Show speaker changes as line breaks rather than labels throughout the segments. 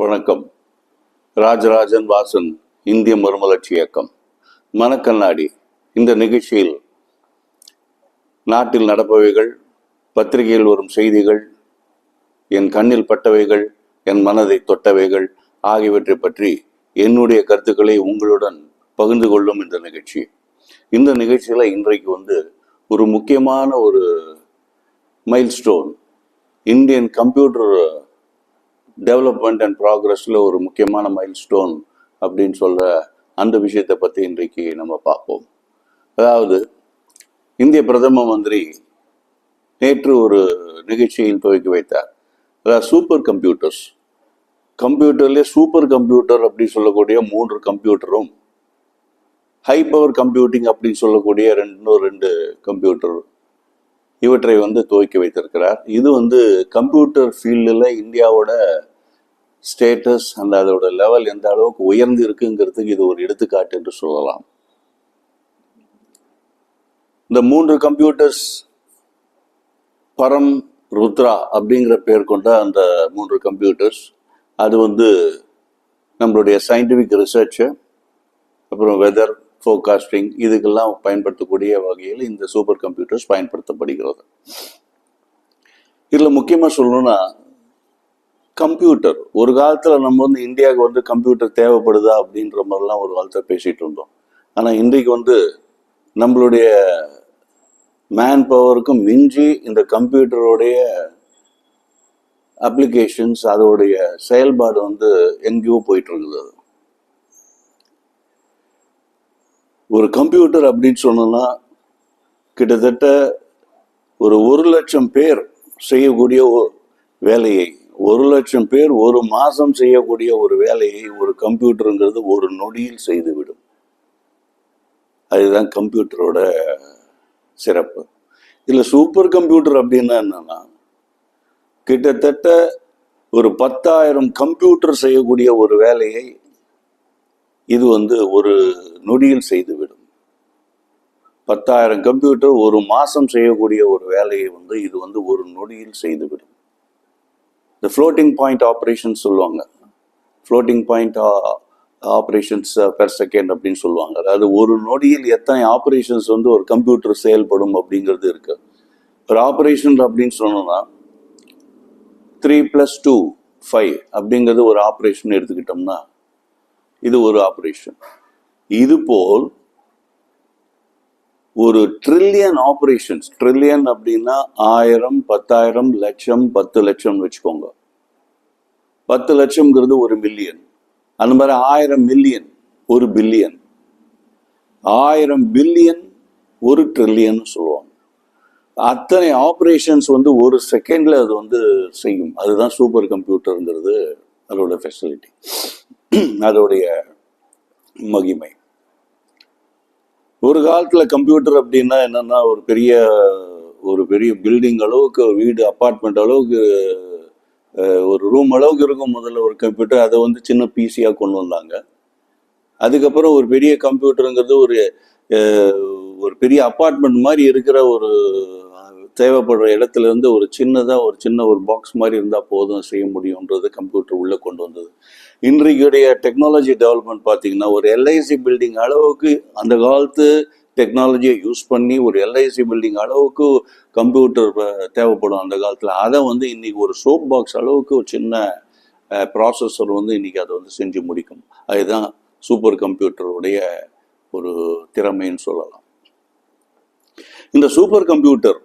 வணக்கம். ராஜராஜன் வாசன் இந்திய மறுமலர்ச்சி இயக்கம். மனக்கண்ணாடி இந்த நிகழ்ச்சியில் நாட்டில் நடப்பவைகள் பத்திரிகையில் வரும் செய்திகள் என் கண்ணில் பட்டவைகள் என் மனதை தொட்டவைகள் ஆகியவற்றை பற்றி என்னுடைய கருத்துக்களை உங்களுடன் பகிர்ந்து கொள்ளும் இந்த நிகழ்ச்சி. இந்த நிகழ்ச்சியில் இன்றைக்கு வந்து ஒரு முக்கியமான ஒரு milestone Indian computer development and ப்ராக்ரஸில் ஒரு முக்கியமான மைல்ஸ்டோன் அப்படின்னு சொல்கிற அந்த விஷயத்தை பற்றி இன்றைக்கு நம்ம பார்ப்போம். அதாவது இந்திய பிரதம மந்திரி நேற்று ஒரு நிகழ்ச்சியில் துவக்கி வைத்தார். அதாவது சூப்பர் கம்ப்யூட்டர்ஸ் கம்ப்யூட்டர்லேயே சூப்பர் கம்ப்யூட்டர் அப்படின்னு சொல்லக்கூடிய மூன்று கம்ப்யூட்டரும் ஹை பவர் கம்ப்யூட்டிங் அப்படின்னு சொல்லக்கூடிய ரெண்டு ரெண்டு கம்ப்யூட்டர் இவற்றை வந்து துவக்கி வைத்திருக்கிறார். இது வந்து கம்ப்யூட்டர் ஃபீல்டில் இந்தியாவோட ஸ்டேட்டஸ் அந்த அதோட லெவல் எந்த அளவுக்கு உயர்ந்து இருக்குங்கிறதுக்கு இது ஒரு எடுத்துக்காட்டு என்று சொல்லலாம். இந்த மூன்று கம்ப்யூட்டர்ஸ் பரம் ருத்ரா அப்படிங்கிற பேர் கொண்ட அந்த மூன்று கம்ப்யூட்டர்ஸ் அது வந்து நம்மளுடைய சயின்டிஃபிக் ரிசர்ச்சு அப்புறம் வெதர் ஃபோகாஸ்டிங் இதுக்கெல்லாம் பயன்படுத்தக்கூடிய வகையில் இந்த சூப்பர் கம்ப்யூட்டர்ஸ் பயன்படுத்தப்படுகிறது. இதில் முக்கியமாக சொல்லணும்னா கம்ப்யூட்டர் ஒரு காலத்தில் நம்ம வந்து இந்தியாவுக்கு வந்து கம்ப்யூட்டர் தேவைப்படுதா அப்படின்ற மாதிரிலாம் ஒரு காலத்தில் பேசிகிட்டு இருந்தோம் ஆனால் இன்றைக்கு வந்து நம்மளுடைய மேன் பவருக்கும் மிஞ்சி இந்த கம்ப்யூட்டருடைய அப்ளிகேஷன்ஸ் அதோடைய செயல்பாடு வந்து எங்கேயோ போயிட்டு இருக்குது அது. ஒரு கம்ப்யூட்டர் அப்படின்னு சொன்னோம்னா கிட்டத்தட்ட ஒரு ஒரு லட்சம் பேர் செய்யக்கூடிய வேலையை ஒரு லட்சம் பேர் ஒரு மாசம் செய்யக்கூடிய ஒரு வேலையை ஒரு கம்ப்யூட்டருங்கிறது ஒரு நொடியில் செய்துவிடும். அதுதான் கம்ப்யூட்டரோட சிறப்பு. இதில் சூப்பர் கம்ப்யூட்டர் அப்படின்னா என்னன்னா கிட்டத்தட்ட ஒரு பத்தாயிரம் கம்ப்யூட்டர் செய்யக்கூடிய ஒரு வேலையை இது வந்து ஒரு நொடியில் செய்துவிடும். பத்தாயிரம் கம்ப்யூட்டர் ஒரு மாசம் செய்யக்கூடிய ஒரு வேலையை வந்து இது வந்து ஒரு நொடியில் செய்துவிடும். இந்த ஃப்ளோட்டிங் பாயிண்ட் ஆப்ரேஷன் சொல்லுவாங்க. Floating point operations per second அப்படின்னு சொல்லுவாங்க. அதாவது ஒரு நொடியில் எத்தனை ஆப்ரேஷன்ஸ் வந்து ஒரு கம்ப்யூட்டர் செயல்படும் அப்படிங்கிறது இருக்கு. ஒரு ஆப்ரேஷன் அப்படின்னு சொன்னோம்னா த்ரீ ப்ளஸ் டூ ஃபைவ் அப்படிங்கிறது ஒரு ஆப்ரேஷன் எடுத்துக்கிட்டோம்னா இது ஒரு ஆப்ரேஷன் இது போல் ஒரு ட்ரில்லியன் ஆப்ரேஷன்ஸ் ட்ரில்லியன் அப்படின்னா ஆயிரம் பத்தாயிரம் லட்சம் பத்து லட்சம் வச்சுக்கோங்க. பத்து லட்சம்ங்கிறது ஒரு மில்லியன் அந்த மாதிரி ஆயிரம் மில்லியன் ஒரு பில்லியன் ஆயிரம் பில்லியன் ஒரு ட்ரில்லியன் சொல்லுவாங்க. அத்தனை ஆப்ரேஷன்ஸ் வந்து ஒரு செகண்ட்ல அது வந்து செய்யும். அதுதான் சூப்பர் கம்ப்யூட்டருங்கிறது அதோட ஃபெசிலிட்டி அதோடைய மகிமை. ஒரு காலத்துல கம்ப்யூட்டர் அப்படின்னா என்னன்னா ஒரு பெரிய ஒரு பெரிய பில்டிங் அளவுக்கு ஒரு வீடு அப்பார்ட்மெண்ட் அளவுக்கு ஒரு ரூம் அளவுக்கு இருக்கும் முதல்ல ஒரு கம்ப்யூட்டர் அதை வந்து சின்ன பிசியாக கொண்டு வந்தாங்க. அதுக்கப்புறம் ஒரு பெரிய கம்ப்யூட்டருங்கிறது ஒரு ஒரு பெரிய அப்பார்ட்மெண்ட் மாதிரி இருக்கிற ஒரு தேவைப்படுற இடத்துல இருந்து ஒரு சின்னதாக ஒரு சின்ன ஒரு பாக்ஸ் மாதிரி இருந்தால் போதும் செய்ய முடியுன்றது கம்ப்யூட்டர் உள்ளே கொண்டு வந்தது. இன்றைக்குடைய டெக்னாலஜி டெவலப்மெண்ட் பார்த்தீங்கன்னா ஒரு எல்ஐசி பில்டிங் அளவுக்கு அந்த காலத்து டெக்னாலஜியை யூஸ் பண்ணி ஒரு எல்ஐசி பில்டிங் அளவுக்கு கம்ப்யூட்டர் தேவைப்படும் அந்த காலத்தில். அதை வந்து இன்னைக்கு ஒரு சோப் பாக்ஸ் அளவுக்கு ஒரு சின்ன ப்ராசஸர் வந்து இன்னைக்கு அதை வந்து செஞ்சு முடிக்கும். அதுதான் சூப்பர் கம்ப்யூட்டருடைய ஒரு திறமைன்னு சொல்லலாம். இந்த சூப்பர் கம்ப்யூட்டர்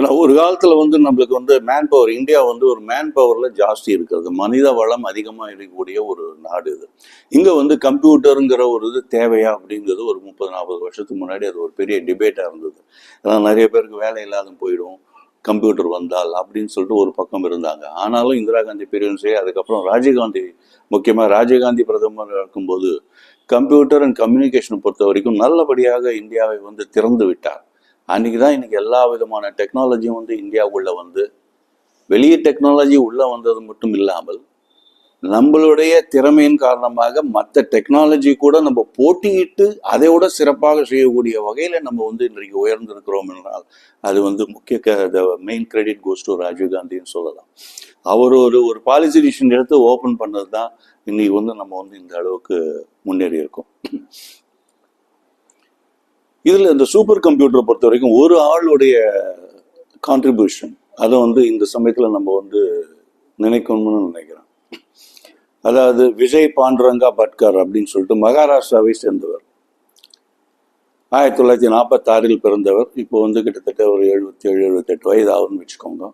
ஏன்னா ஒரு காலத்தில் வந்து நம்மளுக்கு வந்து மேன் பவர் இந்தியா வந்து ஒரு மேன் பவரில் ஜாஸ்தி இருக்கிறது. மனித வளம் அதிகமாக இருக்கக்கூடிய ஒரு நாடு இது. இங்கே வந்து கம்ப்யூட்டருங்கிற ஒரு இது தேவையா அப்படிங்கிறது ஒரு முப்பது நாற்பது வருஷத்துக்கு முன்னாடி அது ஒரு பெரிய டிபேட்டாக இருந்தது. ஏன்னா நிறைய பேருக்கு வேலை இல்லாத போயிடும். கம்ப்யூட்டர் வந்தால் அப்படின்னு சொல்லிட்டு ஒரு பக்கம் இருந்தாங்க. ஆனாலும் இந்திரா காந்தி பெரியவன் சரி அதுக்கப்புறம் ராஜீவ்காந்தி முக்கியமாக ராஜீவ்காந்தி பிரதமர் இருக்கும்போது கம்ப்யூட்டர் அண்ட் கம்யூனிகேஷன் பொறுத்த வரைக்கும் நல்லபடியாக இந்தியாவை வந்து திறந்து விட்டார். அன்னைக்கு தான் இன்னைக்கு எல்லா விதமான டெக்னாலஜியும் வந்து இந்தியாவுக்குள்ள வந்து வெளியே டெக்னாலஜி உள்ள வந்தது மட்டும் இல்லாமல் நம்மளுடைய திறமையின் காரணமாக மற்ற டெக்னாலஜி கூட நம்ம போட்டியிட்டு அதை விட சிறப்பாக செய்யக்கூடிய வகையில் நம்ம வந்து இன்றைக்கு உயர்ந்திருக்கிறோம் என்றால் அது வந்து முக்கிய main credit goes to Rajiv காந்தின்னு சொல்லலாம். அவர் ஒரு ஒரு பாலிசி டிசிஷன் எடுத்து ஓப்பன் பண்ணது தான் இன்னைக்கு வந்து நம்ம வந்து இந்த அளவுக்கு முன்னேறி இருக்கோம் இதில் இந்த சூப்பர் கம்ப்யூட்டரை பொறுத்த வரைக்கும் ஒரு ஆளுடைய கான்ட்ரிபியூஷன் அதை வந்து இந்த சமயத்தில் நம்ம வந்து நினைக்கணும்னு நினைக்கிறேன் அதாவது விஜய் பாண்டுரங்கா பட்கர் அப்படின்னு சொல்லிட்டு மகாராஷ்டிராவை சேர்ந்தவர். ஆயிரத்தி தொள்ளாயிரத்தி நாற்பத்தாறில் பிறந்தவர். இப்போ வந்து கிட்டத்தட்ட ஒரு எழுபத்தி ஏழு எழுபத்தெட்டு வயது ஆகும்னு வச்சுக்கோங்க.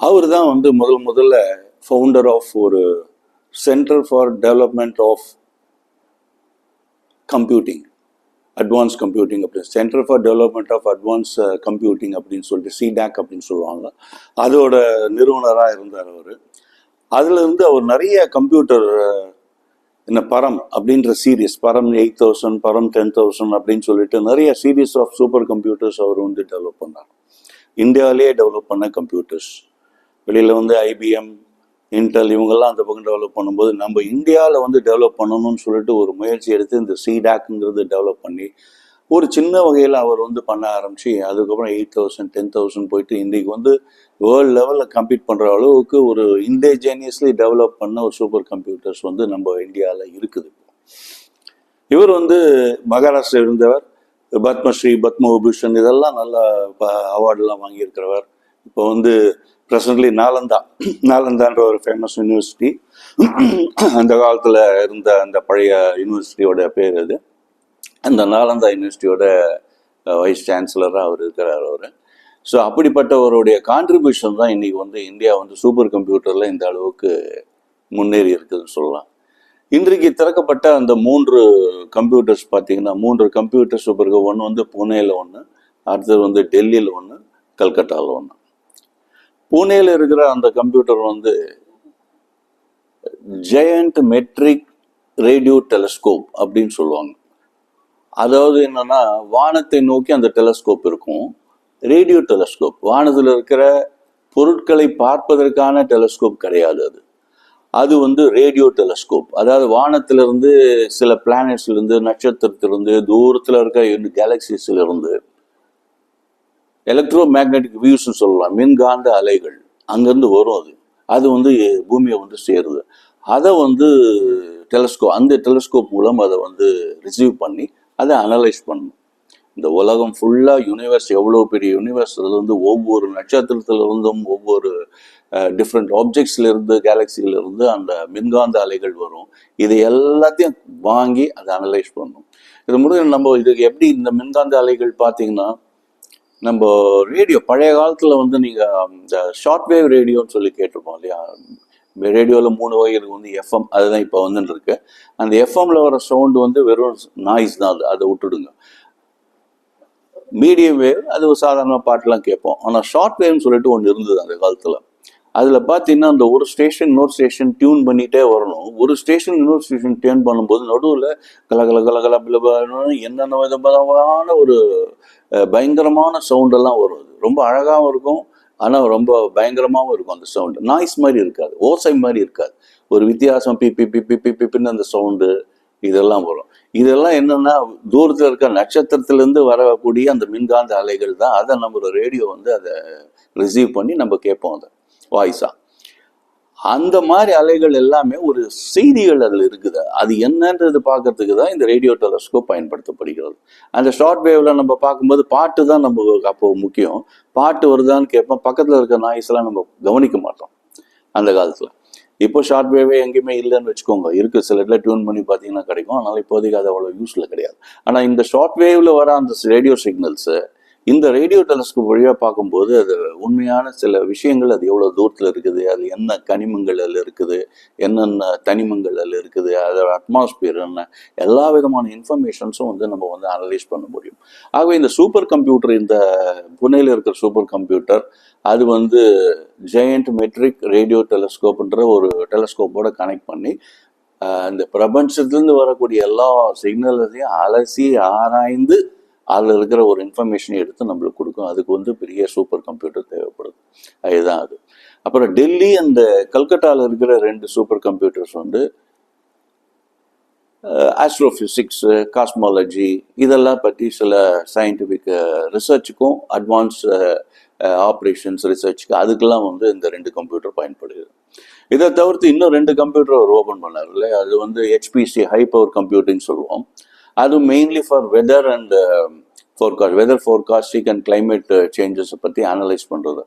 அவர் தான் வந்து முதல் முதல்ல ஃபவுண்டர் ஆஃப் ஒரு centre for development of computing advance computing அப்படின்னு centre for development of advance computing அப்படின்னு சொல்லிட்டு சிடாக் அப்படின்னு சொல்லுவாங்க அதோட நிறுவனராக இருந்தார் அவர். அதுலேருந்து அவர் நிறைய கம்ப்யூட்டர் uh, என்ன பரம் அப்படின்ற series Param eight thousand Param ten thousand அப்படின்னு சொல்லிட்டு நிறைய சீரீஸ் ஆஃப் சூப்பர் கம்ப்யூட்டர்ஸ் அவர் வந்து டெவலப் பண்ணார். இந்தியாவிலேயே டெவலப் பண்ண கம்ப்யூட்டர்ஸ் வெளியில் வந்து ஐபிஎம் இன்டெல் இவங்கெல்லாம் அந்த பக்கம் டெவலப் பண்ணும்போது நம்ம இந்தியாவில் வந்து டெவலப் பண்ணணும்னு சொல்லிட்டு ஒரு முயற்சி எடுத்து இந்த சிடாக்ங்கிறது டெவலப் பண்ணி ஒரு சின்ன வகையில் அவர் வந்து பண்ண ஆரம்பித்து அதுக்கப்புறம் எயிட் தௌசண்ட் டென் தௌசண்ட் போயிட்டு இன்றைக்கு வந்து வேர்ல்டு லெவலில் கம்ப்ளீட் பண்ணுற அளவுக்கு ஒரு இண்டேஜினியஸ்லி டெவலப் பண்ண ஒரு சூப்பர் கம்ப்யூட்டர்ஸ் வந்து நம்ம இந்தியாவில் இருக்குது இவர் வந்து மகாராஷ்டிரா இருந்தவர் பத்மஸ்ரீ பத்ம விபூஷன் இதெல்லாம் நல்லா அவார்டெலாம் வாங்கியிருக்கிறவர். இப்போ வந்து ப்ரெசன்ட்லி நாலந்தா நாலந்தான்ற ஒரு ஃபேமஸ் யூனிவர்சிட்டி அந்த காலத்தில் இருந்த அந்த பழைய யூனிவர்சிட்டியோட பேர் அது. அந்த நாலந்தா யூனிவர்சிட்டியோட வைஸ் சான்சலராக அவர் இருக்கிறார் அவர். ஸோ அப்படிப்பட்டவருடைய கான்ட்ரிபியூஷன் தான் இன்றைக்கி வந்து இந்தியா வந்து சூப்பர் கம்ப்யூட்டரில் இந்த அளவுக்கு முன்னேறி இருக்குதுன்னு சொல்லலாம். இன்றைக்கு திறக்கப்பட்ட அந்த மூன்று கம்ப்யூட்டர்ஸ் பார்த்தீங்கன்னா மூன்று கம்ப்யூட்டர்ஸ் சூப்பர் ஒன்று வந்து புனேயில் ஒன்று அடுத்தது வந்து டெல்லியில் ஒன்று கல்கட்டாவில் ஒன்று புனேல இருக்கிற அந்த கம்ப்யூட்டர் வந்து ஜெயண்ட் மெட்ரிக் ரேடியோ டெலஸ்கோப் அப்படின்னு சொல்லுவாங்க. அதாவது என்னன்னா வானத்தை நோக்கி அந்த டெலஸ்கோப் இருக்கும். ரேடியோ டெலஸ்கோப் வானத்தில் இருக்கிற பொருட்களை பார்ப்பதற்கான டெலஸ்கோப் கிடையாது அது. அது வந்து ரேடியோ டெலஸ்கோப் அதாவது வானத்திலிருந்து சில பிளானட்ஸ்லேருந்து நட்சத்திரத்திலிருந்து தூரத்தில் இருக்க கேலக்சிஸ்லேருந்து இருந்து எலக்ட்ரோ மேக்னெட்டிக் வியூஸ்னு சொல்லலாம். மின்காந்த அலைகள். அங்கேருந்து வரும் அது. அது வந்து பூமியை வந்து சேருது. அதை வந்து டெலஸ்கோப் அந்த டெலஸ்கோப் மூலம் அதை வந்து ரிசீவ் பண்ணி அதை அனலைஸ் பண்ணணும். இந்த உலகம் ஃபுல்லாக யூனிவர்ஸ் எவ்வளோ பெரிய யூனிவர்ஸ்லேருந்து ஒவ்வொரு நட்சத்திரத்திலிருந்தும் ஒவ்வொரு டிஃப்ரெண்ட் ஆப்ஜெக்ட்ஸ்லேருந்து கேலக்சியிலிருந்து அந்த மின்காந்த அலைகள் வரும். இதை எல்லாத்தையும் வாங்கி அதை அனலைஸ் பண்ணும் இது முடிஞ்ச நம்ம இதுக்கு எப்படி இந்த மின்காந்த அலைகள் பார்த்தீங்கன்னா நம்ம ரேடியோ பழைய காலத்தில் வந்து நீங்கள் இந்த ஷார்ட்வேவ் ரேடியோன்னு சொல்லி கேட்டிருப்போம் இல்லையா? ரேடியோவில் மூணு வகை வந்து எஃப்எம் அதுதான் இப்போ வந்துட்டு இருக்கு அந்த எஃப்எம்ல வர சவுண்டு வந்து வெறும் நாய்ஸ் தான் அது அதை விட்டுடுங்க. மீடியம் வேவ் அது ஒரு சாதாரண பாட்டெலாம் கேட்போம். ஆனால் ஷார்ட் வேவ்னு சொல்லிட்டு ஒன்று இருந்தது அந்த காலத்தில். அதில் பார்த்தீங்கன்னா அந்த ஒரு ஸ்டேஷன் இன்னொரு ஸ்டேஷன் டியூன் பண்ணிகிட்டே வரணும். ஒரு ஸ்டேஷன் இன்னொரு ஸ்டேஷன் டியூன் பண்ணும்போது நடுவில் கல கல கல என்னென்ன விதமான ஒரு பயங்கரமான சவுண்டெல்லாம் வரும். அது ரொம்ப அழகாகவும் இருக்கும். ஆனால் ரொம்ப பயங்கரமாகவும் இருக்கும் அந்த சவுண்டு நாய்ஸ் மாதிரி இருக்காது. ஓசை மாதிரி இருக்காது. ஒரு வித்தியாசம் பி பி பி பி பி பின்னு அந்த சவுண்டு இதெல்லாம் வரும். இதெல்லாம் என்னன்னா தூரத்தில் இருக்க நட்சத்திரத்திலேருந்து வரக்கூடிய அந்த மின்காந்த அலைகள் தான். அதை நம்மளோட ரேடியோ வந்து அதை ரிசீவ் பண்ணி நம்ம கேட்போம் அதை. வாய்ஸாக அந்த மாதிரி அலைகள் எல்லாமே ஒரு செய்திகள் அதில் இருக்குது. அது என்னன்றது பார்க்கறதுக்கு தான் இந்த ரேடியோ டெலஸ்கோப் பயன்படுத்தப்படுகிறது. அந்த ஷார்ட் வேவ்ல நம்ம பார்க்கும்போது பாட்டு தான் நம்ம அப்போ முக்கியம். பாட்டு வருதான்னு கேட்போம். பக்கத்தில் இருக்க நாய்ஸ்லாம் நம்ம கவனிக்க மாட்டோம் அந்த காலத்தில். இப்போ ஷார்ட் வேவே எங்கேயுமே இல்லைன்னு வச்சுக்கோங்க. இருக்கு. சில இடத்துல டியூன் பண்ணி பார்த்தீங்கன்னா கிடைக்கும். அதனால இப்போதைக்கு அது அவ்வளோ யூஸில் கிடையாது. ஆனால் இந்த ஷார்ட் வேவ்ல வர அந்த ரேடியோ சிக்னல்ஸு இந்த ரேடியோ டெலஸ்கோப் வழியாக பார்க்கும்போது அது உண்மையான சில விஷயங்கள் அது எவ்வளோ தூரத்தில் இருக்குது அது என்ன கனிமங்கள் அதில் இருக்குது என்னென்ன தனிமங்கள் அதில் இருக்குது அதோட அட்மாஸ்பியர் என்ன எல்லா விதமான இன்ஃபர்மேஷன்ஸும் வந்து நம்ம வந்து அனலைஸ் பண்ண முடியும். ஆகவே இந்த சூப்பர் கம்ப்யூட்டர் இந்த புனேல இருக்கிற சூப்பர் கம்ப்யூட்டர் அது வந்து ஜெயண்ட் மெட்ரிக் ரேடியோ டெலஸ்கோப்ன்ற ஒரு டெலஸ்கோப்போட கனெக்ட் பண்ணி இந்த பிரபஞ்சத்துலேருந்து வரக்கூடிய எல்லா சிக்னல்ஸையும் அலசி ஆராய்ந்து அதில் இருக்கிற ஒரு இன்ஃபர்மேஷனை எடுத்து நம்மளுக்கு கொடுக்கும். அதுக்கு வந்து பெரிய சூப்பர் கம்ப்யூட்டர் தேவைப்படுது. அதுதான் அது. அப்புறம் டெல்லி அந்த கல்கட்டாவில் இருக்கிற ரெண்டு சூப்பர் கம்ப்யூட்டர்ஸ் வந்து ஆஸ்ட்ரோஃபிசிக்ஸு காஸ்மாலஜி இதெல்லாம் பற்றி சில சயின்டிஃபிக் ரிசர்ச்சுக்கும் அட்வான்ஸ் ஆப்ரேஷன்ஸ் ரிசர்ச்சுக்கு அதுக்கெல்லாம் வந்து இந்த ரெண்டு கம்ப்யூட்டர் பயன்படுது. இதை தவிர்த்து இன்னும் ரெண்டு கம்ப்யூட்டர் அவர் ஓப்பன் பண்ணார் இல்லையா? அது வந்து ஹெச்பிசி ஹை பவர் கம்ப்யூட்டிங் சொல்லுவோம். அது mainly for weather and forecast weather forecasting and climate சேஞ்சஸை பற்றி அனலைஸ் பண்ணுறது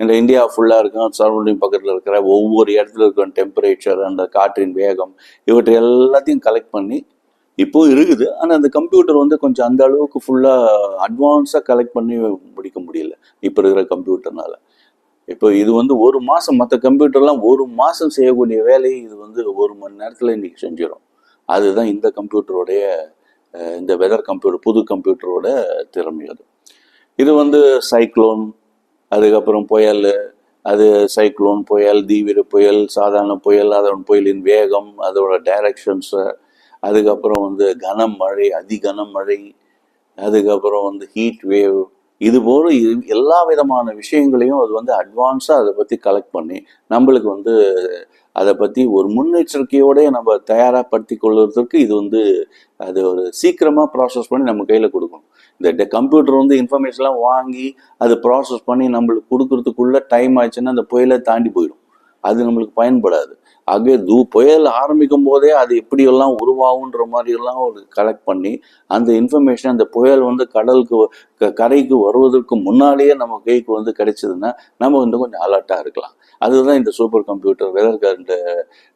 இந்த இந்தியா ஃபுல்லாக இருக்கும் சரௌண்டிங் பக்கத்தில் இருக்கிற ஒவ்வொரு இடத்துல இருக்கிற டெம்பரேச்சர் அந்த காற்றின் வேகம் இவற்றை எல்லாத்தையும் கலெக்ட் பண்ணி இப்போ இருக்குது. ஆனால் அந்த கம்ப்யூட்டர் வந்து கொஞ்சம் அந்த அளவுக்கு ஃபுல்லாக அட்வான்ஸாக கலெக்ட் பண்ணி முடிக்க முடியல இப்போ இருக்கிற கம்ப்யூட்டர்னால இப்போ இது வந்து ஒரு மாதம் மற்ற கம்ப்யூட்டர்லாம் ஒரு மாதம் செய்யக்கூடிய வேலையை இது வந்து ஒரு மணி நேரத்தில் இன்றைக்கி செஞ்சிடும் அதுதான் இந்த கம்ப்யூட்டருடைய இந்த வெதர் கம்ப்யூட்டர் புது கம்ப்யூட்டரோட திறமை அது. இது வந்து சைக்ளோன் அதுக்கப்புறம் புயல் அது சைக்ளோன் புயல் தீவிர புயல் சாதாரண புயல் அதோட புயலின் வேகம் அதோட டைரக்ஷன்ஸு அதுக்கப்புறம் வந்து கனமழை அதிகனமழை அதுக்கப்புறம் வந்து ஹீட் வேவ் இது போல எல்லா விதமான விஷயங்களையும் அது வந்து அட்வான்ஸாக அதை பற்றி கலெக்ட் பண்ணி நம்மளுக்கு வந்து அதை பற்றி ஒரு முன்னெச்சரிக்கையோடய நம்ம தயாராகப்படுத்தி கொள்வதற்கு இது வந்து அது ஒரு சீக்கிரமாக ப்ராசஸ் பண்ணி நம்ம கையில் கொடுக்கணும். இந்த கம்ப்யூட்டர் வந்து இன்ஃபர்மேஷன்லாம் வாங்கி அது ப்ராசஸ் பண்ணி நம்மளுக்கு கொடுக்குறதுக்குள்ளே டைம் ஆச்சுன்னா அந்த புயலை தாண்டி போயிடும். அது நம்மளுக்கு பயன்படாது. ஆகவே தூ புயல் ஆரம்பிக்கும் போதே அது எப்படியெல்லாம் உருவாகுன்ற மாதிரியெல்லாம் ஒரு கலெக்ட் பண்ணி அந்த இன்ஃபர்மேஷன் அந்த புயல் வந்து கடலுக்கு க- கரைக்கு வருவதற்கு முன்னாலேயே நம்ம கைக்கு வந்து கிடைச்சதுன்னா நம்ம வந்து கொஞ்சம் அலர்ட்டாக இருக்கலாம். அதுதான் இந்த super computer weather and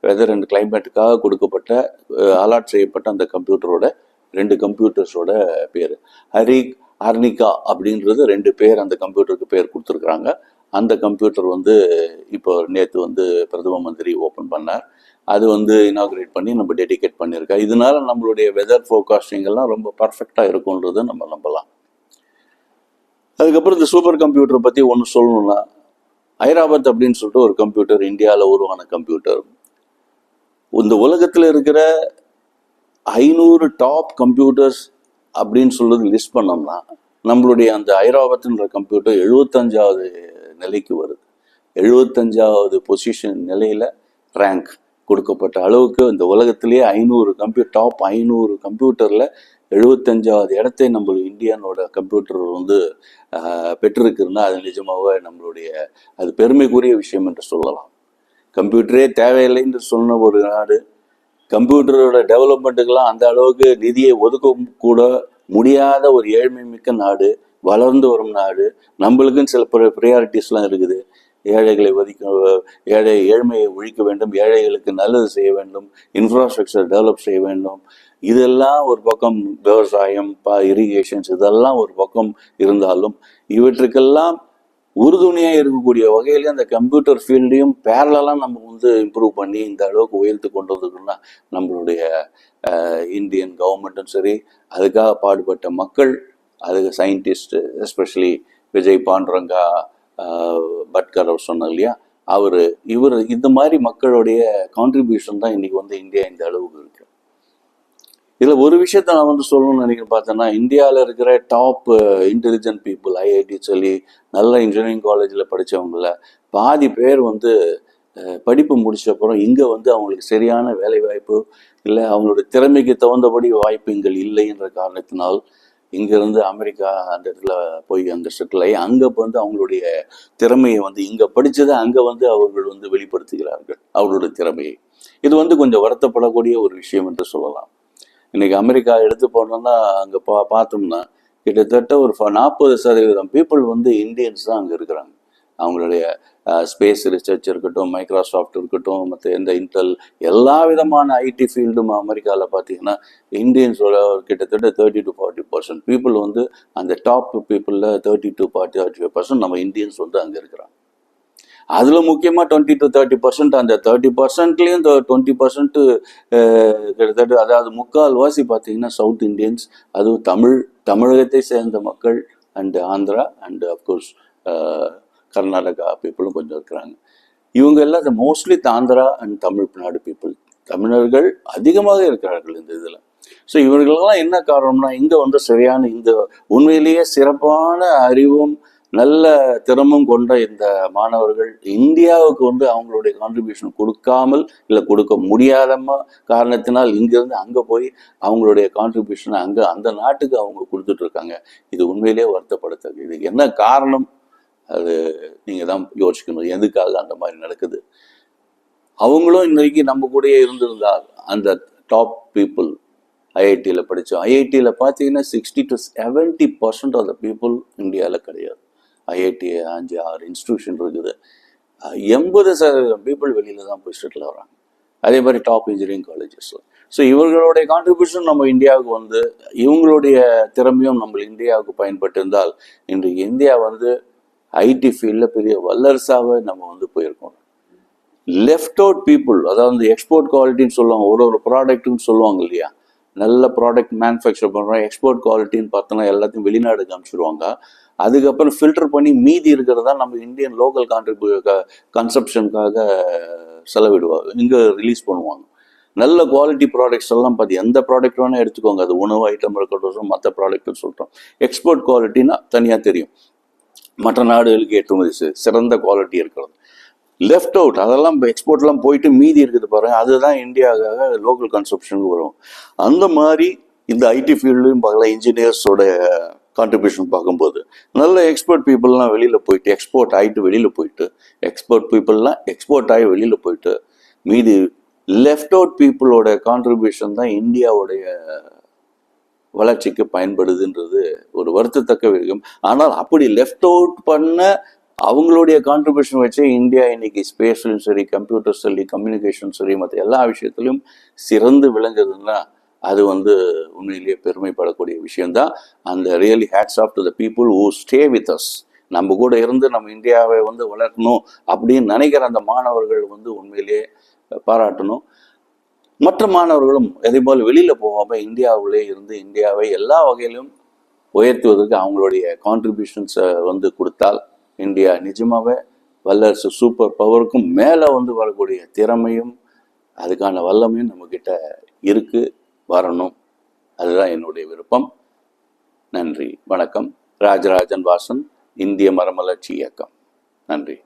weather and கிளைமேட்டுக்காக கொடுக்கப்பட்ட அலர்ட் செய்யப்பட்ட அந்த கம்ப்யூட்டரோட ரெண்டு கம்ப்யூட்டர்ஸோட பேர். ஹரிக் ஹர்னிகா அப்படின்றது ரெண்டு பேர் அந்த கம்ப்யூட்டருக்கு பேர் கொடுத்துருக்குறாங்க. அந்த கம்ப்யூட்டர் வந்து இப்போ நேற்று வந்து பிரதம மந்திரி ஓப்பன் பண்ணார். அது வந்து இனாகிரேட் பண்ணி நம்ம டெடிகேட் பண்ணியிருக்கா. இதனால நம்மளுடைய வெதர் ஃபோர்காஸ்டிங் எல்லாம் ரொம்ப பர்ஃபெக்டாக இருக்கும்ன்றது நம்ம நம்பலாம். அதுக்கப்புறம் இந்த சூப்பர் கம்ப்யூட்டரை பற்றி ஒன்று சொல்லணும்னா ஐராபத் அப்படின்னு சொல்லிட்டு ஒரு கம்ப்யூட்டர் இந்தியாவில் உருவான கம்ப்யூட்டர் இந்த உலகத்தில் இருக்கிற ஐநூறு டாப் கம்ப்யூட்டர்ஸ் அப்படின்னு சொல்றது லிஸ்ட் பண்ணோம்னா நம்மளுடைய அந்த ஐராவத்ன்ற கம்ப்யூட்டர் எழுபத்தஞ்சாவது நிலைக்கு வருது. எழுபத்தஞ்சாவது பொசிஷன் நிலையில் ரேங்க் கொடுக்கப்பட்ட அளவுக்கு இந்த உலகத்திலேயே ஐநூறு கம்ப்யூட்டர் டாப் ஐநூறு கம்ப்யூட்டரில் எழுபத்தஞ்சாவது இடத்தை நம்ம இந்தியானோட கம்ப்யூட்டர் வந்து பெற்றிருக்குன்னா அது நிஜமாகவே நம்மளுடைய அது பெருமைக்குரிய விஷயம் என்று சொல்லலாம். கம்ப்யூட்டரே தேவையில்லை என்று சொன்ன ஒரு நாடு கம்ப்யூட்டரோட டெவலப்மெண்ட்டுக்கெல்லாம் அந்த அளவுக்கு நிதியை ஒதுக்க கூட முடியாத ஒரு ஏழ்மை மிக்க நாடு வளர்ந்து வரும் நாடு. நம்மளுக்குன்னு சில ப்ரியாரிட்டிஸ்லாம் இருக்குது. ஏழைகளை ஒதுக்க ஏழை ஏழ்மையை ஒழிக்க வேண்டும். ஏழைகளுக்கு நல்லது செய்ய வேண்டும். இன்ஃப்ராஸ்ட்ரக்சர் டெவலப் செய்ய வேண்டும். இதெல்லாம் ஒரு பக்கம் விவசாயம் ப இரிகேஷன்ஸ் இதெல்லாம் ஒரு பக்கம் இருந்தாலும் இவற்றுக்கெல்லாம் உறுதுணையாக இருக்கக்கூடிய வகையிலே அந்த கம்ப்யூட்டர் ஃபீல்டையும் பேரலாம் நம்ம வந்து இம்ப்ரூவ் பண்ணி இந்த அளவுக்கு உயர்த்து கொண்டு வந்துக்கணும்னா நம்மளுடைய இந்தியன் கவர்மெண்ட்டும் சரி அதுக்காக பாடுபட்ட மக்கள் அதுக்கு சயின்டிஸ்ட் எஸ்பெஷலி விஜய் பாண்டுரங்கா பட்கர் அவர் சொன்ன இல்லையா? அவர் இவர் இந்த மாதிரி மக்களுடைய கான்ட்ரிபியூஷன் தான் இன்னைக்கு வந்து இந்தியா இந்த அளவுக்கு இருக்கு. இதில் ஒரு விஷயத்த நான் வந்து சொல்லணும்னு நினைக்கிறேன் பார்த்தேன்னா இந்தியாவில் இருக்கிற டாப் இன்டெலிஜென்ட் பீப்புள் ஐஐடி சொல்லி நல்ல இன்ஜினியரிங் காலேஜில் படிச்சவங்கள பாதி பேர் வந்து படிப்பு முடிச்ச அப்புறம் இங்கே வந்து அவங்களுக்கு சரியான வேலை வாய்ப்பு இல்லை அவங்களோட திறமைக்கு தகுந்தபடி வாய்ப்புகள் இல்லைன்ற காரணத்தினால் இங்கேருந்து அமெரிக்கா அந்த இடத்துல போய் அங்கே செட்டில் ஆகி அங்கே வந்து அவங்களுடைய திறமையை வந்து இங்கே படித்ததை அங்கே வந்து அவர்கள் வந்து வெளிப்படுத்துகிறார்கள் அவர்களுடைய திறமையை. இது வந்து கொஞ்சம் வருத்தப்படக்கூடிய ஒரு விஷயம் என்று சொல்லலாம். இன்னைக்கு அமெரிக்கா எடுத்து போனோம்னா அங்கே பா பார்த்தோம்னா கிட்டத்தட்ட ஒரு நாற்பது சதவீதம் பீப்புள் வந்து இந்தியன்ஸ் தான் அங்கே இருக்கிறாங்க. அவங்களுடைய ஸ்பேஸ் ரிசர்ச் இருக்கட்டும் மைக்ரோசாஃப்ட் இருக்கட்டும் மற்ற எந்த இன்டெல் எல்லா விதமான ஐடி ஃபீல்டும் அமெரிக்காவில் பார்த்தீங்கன்னா இந்தியன்ஸோட கிட்டத்தட்ட thirty to forty percent people வந்து அந்த top பீப்புளில் thirty to forty thirty five percent நம்ம இந்தியன்ஸ் வந்து அங்கே இருக்கிறாங்க. அதில் முக்கியமாக டுவெண்ட்டி டு தேர்ட்டி பர்சன்ட் அந்த தேர்ட்டி பர்சன்ட்லேயும் டுவெண்ட்டி பர்சன்ட்டு கிட்டத்தட்ட அதாவது முக்கால் வாசி பார்த்தீங்கன்னா சவுத் இந்தியன்ஸ் அதுவும் தமிழ் தமிழகத்தை சேர்ந்த மக்கள் and Andhra and of course Karnataka பீப்புளும் கொஞ்சம் இருக்கிறாங்க. இவங்க எல்லாம் mostly Andhra and Tamil Nadu people தமிழர்கள் அதிகமாக இருக்கிறார்கள் இந்த இதில். ஸோ இவர்களெல்லாம் என்ன காரணம்னா இங்கே வந்து சரியான இந்த உண்மையிலேயே சிறப்பான அறிவும் நல்ல திறமும் கொண்ட இந்த மாணவர்கள் இந்தியாவுக்கு வந்து அவங்களுடைய கான்ட்ரிபியூஷன் கொடுக்காமல் இல்லை கொடுக்க முடியாதமா காரணத்தினால் இங்கிருந்து அங்கே போய் அவங்களுடைய கான்ட்ரிபியூஷனை அங்கே அந்த நாட்டுக்கு அவங்க கொடுத்துட்ருக்காங்க இது உண்மையிலேயே வருத்தப்படுத்தது இதுக்கு என்ன காரணம்? அது நீங்கள் தான் யோசிக்கணும். எதுக்காக அந்த மாதிரி நடக்குது? அவங்களும் இன்றைக்கு நம்ம கூடயே இருந்திருந்தால் அந்த டாப் பீப்புள் ஐஐடியில் படித்தோம் ஐஐடியில் பார்த்தீங்கன்னா sixty to seventy percent of the people இந்தியாவில் கிடையாது. ஐஐடி அஞ்சு ஆறு இன்ஸ்டியூஷன் இருக்குது. எண்பது சதவீதம் பீப்புள் வெளியில தான் போய் ஸ்டேட்டில் வராங்க அதே மாதிரி டாப் இன்ஜினியரிங் காலேஜஸில் ஸோ இவர்களுடைய கான்ட்ரிபியூஷன் நம்ம இந்தியாவுக்கு வந்து இவங்களுடைய திறமையும் நம்ம இந்தியாவுக்கு பயன்பட்டிருந்தால் இன்று இந்தியா வந்து ஐடி ஃபீல்டில் பெரிய வல்லரசாக நம்ம வந்து போயிருக்கோம். லெஃப்ட் அவுட் பீப்புள் அதாவது எக்ஸ்போர்ட் குவாலிட்டின்னு சொல்லுவாங்க ஒரு ஒரு ப்ராடக்ட்டுன்னு சொல்லுவாங்க இல்லையா? நல்ல ப்ராடக்ட் மேனுஃபேக்சர் பண்ணுறோம் எக்ஸ்போர்ட் குவாலிட்டின்னு பார்த்தோன்னா எல்லாத்தையும் வெளிநாடுக்கு அனுப்பிச்சிடுவாங்க அதுக்கப்புறம் ஃபில்டர் பண்ணி மீதி இருக்கிறதா நம்ம இந்தியன் லோக்கல் கான்ட்ரிபியூ கன்சப்ஷனுக்காக செலவிடுவாங்க. இங்கே ரிலீஸ் பண்ணுவாங்க. நல்ல குவாலிட்டி ப்ராடக்ட்ஸ் எல்லாம் பார்த்து எந்த ப்ராடக்ட் வேணால் எடுத்துக்கோங்க. அது உணவு ஐட்டம் இருக்கட்டும் மற்ற ப்ராடக்ட்னு சொல்கிறோம் எக்ஸ்போர்ட் குவாலிட்டின்னா தனியாக தெரியும். மற்ற நாடுகளுக்கு ஏற்றுமதி சிறந்த குவாலிட்டி இருக்கிறது. லெஃப்ட் அவுட் அதெல்லாம் எக்ஸ்போர்ட்லாம் போயிட்டு மீதி இருக்குது பாருங்க அதுதான் இந்தியாவுக்காக லோக்கல் கன்சப்ஷனுக்கு வரும். அந்த மாதிரி இந்த ஐடி ஃபீல்ட்லையும் பார்க்கலாம் இன்ஜினியர்ஸோட கான்ட்ரிபியூஷன் பார்க்கும்போது. நல்ல எக்ஸ்போர்ட் பீப்புளெலாம் வெளியில் போயிட்டு எக்ஸ்போர்ட் ஆகிட்டு வெளியில் போயிட்டு எக்ஸ்போர்ட் பீப்புளெலாம் எக்ஸ்போர்ட் ஆகி வெளியில் போயிட்டு மீதி லெஃப்ட் அவுட் பீப்புளோட கான்ட்ரிபியூஷன் தான் இந்தியாவுடைய வளர்ச்சிக்கு பயன்படுதுன்றது ஒரு வருத்தத்தக்க விஷயம் ஆனால் அப்படி லெஃப்ட் அவுட் பண்ண அவங்களுடைய கான்ட்ரிபியூஷன் வச்சு இந்தியா இன்னைக்கு ஸ்பேஸ்லையும் சரி கம்ப்யூட்டர் சரி கம்யூனிகேஷன் சரி மற்ற எல்லா விஷயத்திலும் சிறந்து விளங்குதுன்னா அது வந்து உண்மையிலேயே பெருமைப்படக்கூடிய விஷயம்தான். அந்த really hats off to the people who stay with us நம்ம கூட இருந்து நம்ம இந்தியாவை வந்து வளர்க்கணும் அப்படின்னு நினைக்கிற அந்த மாணவர்கள் வந்து உண்மையிலேயே பாராட்டணும். மற்ற மாணவர்களும் அதே போல் வெளியில் போகாமல் இந்தியாவிலே இருந்து இந்தியாவை எல்லா வகையிலும் உயர்த்துவதற்கு அவங்களுடைய கான்ட்ரிபியூஷன்ஸை வந்து கொடுத்தால் இந்தியா நிஜமாகவே வல்லரசு சூப்பர் பவருக்கும் மேலே வந்து வரக்கூடிய திறமையும் அதுக்கான வல்லமையும் நம்மக்கிட்ட இருக்குது வரணும். அதுதான் என்னுடைய விருப்பம். நன்றி. வணக்கம். ராஜராஜன் வாசன் இந்திய மரமலர்ச்சி இயக்கம். நன்றி.